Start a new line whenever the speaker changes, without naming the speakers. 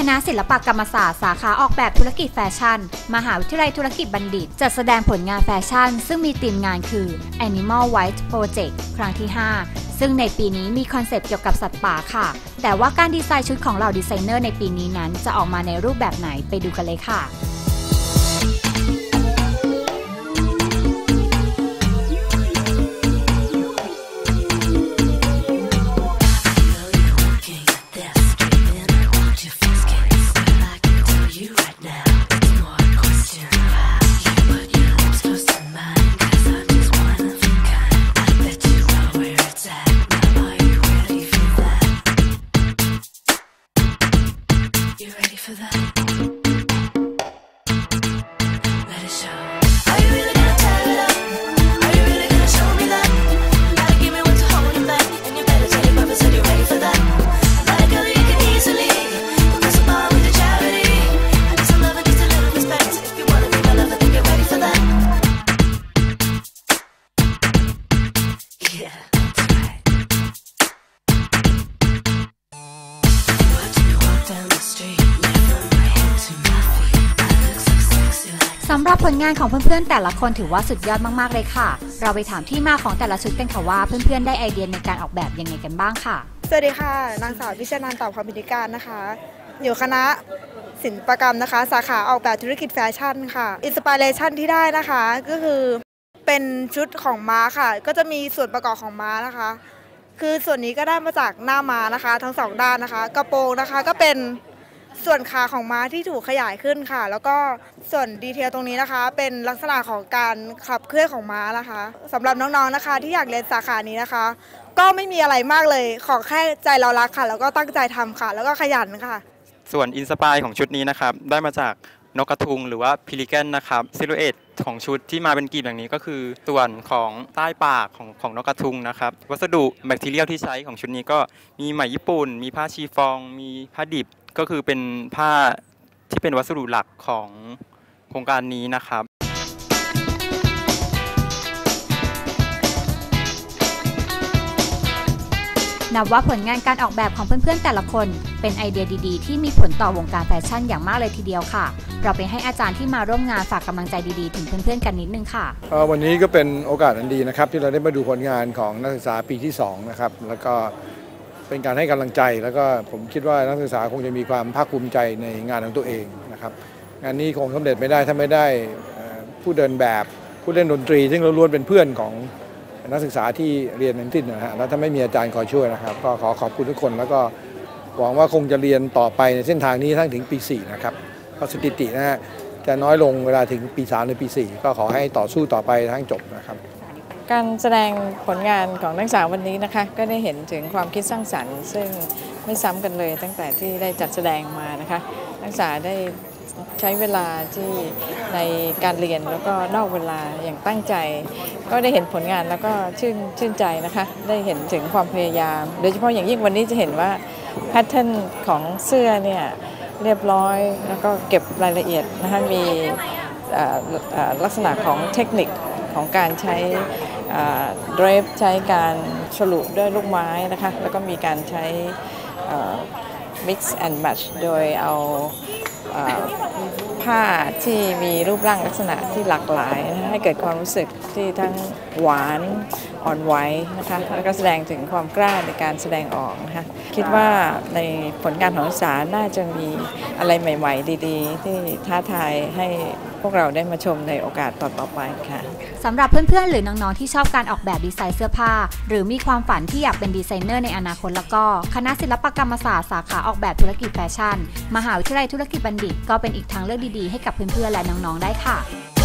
คณะศิลปกรรมศาสตร์สาขาออกแบบธุรกิจแฟชั่น มหาวิทยาลัยธุรกิจบัณฑิต จัดแสดงผลงานแฟชั่น ซึ่งมีธีมงานคือ Animal White Project ครั้งที่ 5 ซึ่งในปีนี้มีคอนเซปต์เกี่ยวกับสัตว์ป่าค่ะ แต่ว่าการดีไซน์ชุดของเหล่าดีไซเนอร์ในปีนี้นั้นจะออกมาในรูปแบบไหนไปดูกันเลยค่ะ ลงานของเพื่อนๆ แต่ละคนถือว่าสุดยอดมากๆเลยค่ะ เราไปถามที่มาของแต่ละชุดกันค่ะว่าเพื่อนๆ ได้ไอเดียในการออกแบบยังไงกันบ้างค่ะ
สวัสดีค่ะ นางสาวพิชนันท์ตอบความพิธีการนะคะ อยู่คณะศิลปกรรมนะคะ สาขาออกแบบธุรกิจแฟชั่นค่ะ อินสปิเรชันที่ได้นะคะ ก็คือเป็นชุดของม้าค่ะ ก็จะมีส่วนประกอบของม้านะคะ คือส่วนนี้ก็ได้มาจากหน้าม้านะคะ ทั้งสองด้านนะคะ กระโปรงนะคะก็เป็น ส่วนขาของม้าที่ถูกขยายขึ้นค่ะ แล้วก็ส่วนดีเทลตรงนี้นะคะ เป็นลักษณะของการขับเคลื่อนของม้านะคะสำหรับน้องๆนะคะ ที่อยากเรียนสาขานี้นะคะ ก็ไม่มีอะไรมากเลย ขอแค่ใจเรารักค่ะ แล้วก็ตั้งใจทำค่ะ แล้วก็ขยันค่ะ
ส่วนอินสปายของชุดนี้นะครับ ได้มาจากนกกระทุงหรือว่าพิลิแกนนะครับซิลูเอตของชุดที่มาเป็นกลีบอย่างนี้ก็คือส่วนของใต้ปากของของนกกระทุงนะครับ วัสดุแบคทีเรียลที่ใช้ของชุดนี้ก็มีไหมญี่ปุ่น มีผ้าชีฟอง มีผ้าดิบ ก็คือเป็นผ้าที่เป็นวัสดุหลักของโครงการนี้นะครับ
นับว่าผลงานการออกแบบของเพื่อนๆ แต่ละคน เป็นไอเดียดีๆ ที่มีผลต่อวงการแฟชั่นอย่างมากเลยทีเดียวค่ะ เราไปให้อาจารย์ที่มาร่วมงานฝากกำลังใจดีๆ ถึงเพื่อนๆ กันนิดนึงค่ะ
เอ่อวันนี้ก็เป็นโอกาสอันดีนะครับ ที่เราได้มาดูผลงานของนักศึกษาปีที่2นะครับแล้วก็ เป็นการให้กำลังใจ แล้วก็ผมคิดว่านักศึกษาคงจะมีความภาคภูมิใจในงานของตัวเองนะครับงานนี้คงสำเร็จไม่ได้ถ้าไม่ได้ผู้เดินแบบผู้เล่นดนตรี ซึ่งเราล้วนเป็นเพื่อนของนักศึกษาที่เรียนทั้งสิ้นนะฮะแล้วถ้าไม่มีอาจารย์คอยช่วยนะครับ ก็ขอขอบคุณทุกคนแล้วก็หวังว่าคงจะเรียนต่อไปในเส้นทางนี้ทั้งถึงปี 4 นะครับก็สถิตินะฮะจะน้อยลงเวลาถึงปี 3 หรือปี 4 ก็ขอให้ต่อสู้ต่อไปทั้งจบนะครับ
การแสดงผลงานของนักศึกษาวันนี้นะคะ ก็ได้เห็นถึงความคิดสร้างสรรค์ ซึ่งไม่ซ้ำกันเลยตั้งแต่ที่ได้จัดแสดงมานะคะ นักศึกษาได้ใช้เวลาที่ในการเรียนแล้วก็นอกเวลาอย่างตั้งใจ ก็ได้เห็นผลงานแล้วก็ชื่นชื่นใจนะคะ ได้เห็นถึงความพยายาม โดยเฉพาะอย่างยิ่งวันนี้จะเห็นว่าแพทเทิร์นของเสื้อเนี่ยเรียบร้อยแล้วก็เก็บรายละเอียดนะคะมีลักษณะของเทคนิคของการใช้ เดรฟใช้การฉลุด้วยลูกไม้นะคะ แล้วก็มีการใช้ mix and match โดยเอาผ้าที่มีรูปร่างลักษณะที่หลากหลาย ให้เกิดความรู้สึกที่ทั้งหวาน อ่อนไหวนะคะแล้วก็แสดงถึงความกล้าในการแสดงออกนะคะคิดว่าในผลงานของนักศึกษาน่าจะมีอะไรใหม่ ๆ ดีๆ ที่ท้าทายให้พวกเราได้มาชมในโอกาสต่อๆไปค่ะ
สำหรับเพื่อนๆ หรือน้องๆ ที่ชอบการออกแบบดีไซน์เสื้อผ้า หรือมีความฝันที่อยากเป็นดีไซเนอร์ในอนาคตแล้วก็ คณะศิลปกรรมศาสตร์สาขาออกแบบธุรกิจแฟชั่น มหาวิทยาลัยธุรกิจบัณฑิต ก็เป็นอีกทางเลือกดีๆ ให้กับเพื่อนๆ และน้องๆ ได้ค่ะ